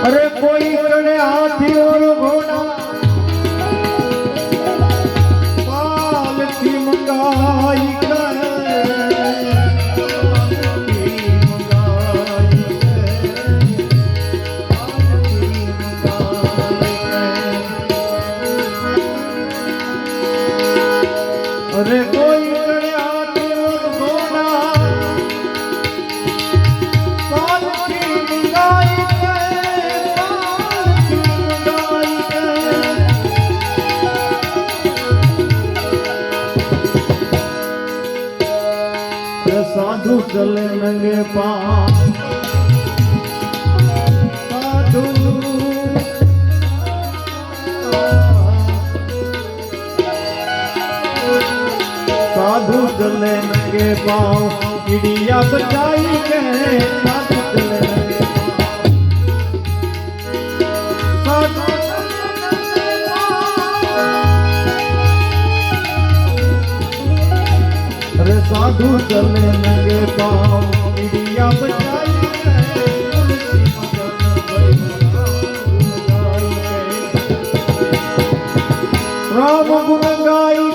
અરે કોઈ ચડે હાથી ઓર ઘોડા પાલકી મંગાઈ અરે કોઈ રે સાધુ ચલે નંગે પા સાધુ. સાધુ ચલે નંગે પાઉ ચીડિયા બચાઈ કે સાધુ ચલે નંગે સાધુ અરે સાધુ ચલે નગે પામ પીડિયા બચાઈ રામ ગુણ ગાઈ